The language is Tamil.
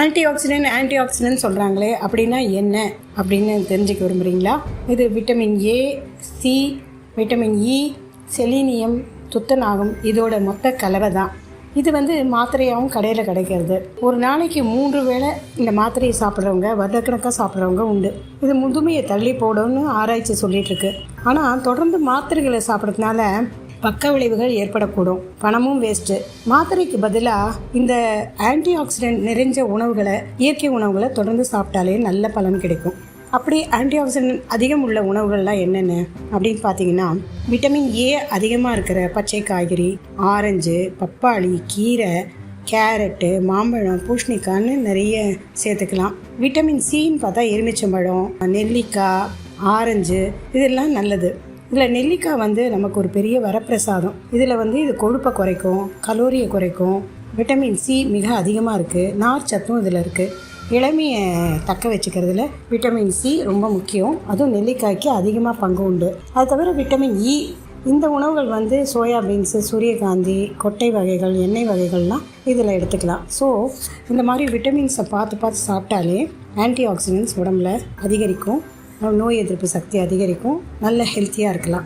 ஆன்டி ஆக்சிடென்ட் ஆன்டி ஆக்சிடென்ட் சொல்கிறாங்களே அப்படின்னா என்ன? அப்படின்னு தெரிஞ்சுக்க விரும்புகிறீங்களா இது vitamin A C vitamin E selenium துத்தநாகம் இதோட மொத்த கலவை தான். இது வந்து மாத்திரையாகவும் கடையில் கிடைக்கிறது. ஒரு நாளைக்கு மூன்று வேளை இந்த மாத்திரையை சாப்பிட்றவங்க வருடக்கணக்காக சாப்பிட்றவங்க உண்டு. இது முதுமையை தள்ளி போடும்னு ஆராய்ச்சி சொல்லிகிட்ருக்கு ஆனால் தொடர்ந்து மாத்திரைகளை சாப்பிட்றதுனால பக்க விளைவுகள் ஏற்படக்கூடும். பணமும் வேஸ்ட்டு மாத்திரைக்கு பதிலாக இந்த ஆன்டி ஆக்சிடென்ட் நிறைஞ்ச உணவுகளை இயற்கை உணவுகளை தொடர்ந்து சாப்பிட்டாலே நல்ல பலன் கிடைக்கும். அப்படி ஆன்டி ஆக்சிடென்ட் அதிகம் உள்ள உணவுகள்லாம் என்னென்ன? அப்படின்னு பார்த்தீங்கன்னா விட்டமின் ஏ அதிகமாக இருக்கிற பச்சை காய்கறி ஆரஞ்சு பப்பாளி கீரை கேரட்டு மாம்பழம் பூஷணிக்கான்னு நிறைய சேர்த்துக்கலாம். விட்டமின் சின்னு பார்த்தா எலுமிச்சம்பழம் நெல்லிக்காய் ஆரஞ்சு இதெல்லாம் நல்லது. இதில் நெல்லிக்காய் வந்து நமக்கு ஒரு பெரிய வரப்பிரசாதம். இதில் வந்து இது கொழுப்பை குறைக்கும் கலோரியை குறைக்கும். விட்டமின் சி மிக அதிகமாக இருக்குது நார் சத்தும் இதில் இருக்குது இளமையை தக்க வச்சுக்கிறதுல விட்டமின் சி ரொம்ப முக்கியம். அதுவும் நெல்லிக்காய்க்கு அதிகமாக பங்கு உண்டு. அது தவிர விட்டமின் இ இந்த உணவுகள் வந்து சோயா பீன்ஸு சூரியகாந்தி கொட்டை வகைகள் எண்ணெய் வகைகள்லாம் இதில் எடுத்துக்கலாம். ஸோ இந்த மாதிரி விட்டமின்ஸை பார்த்து பார்த்து சாப்பிட்டாலே ஆன்டி ஆக்சிடென்ட்ஸ் உடம்புல அதிகரிக்கும். நோய் எதிர்ப்பு சக்தி அதிகரிக்கும். நல்ல ஹெல்த்தியாக இருக்கலாம்.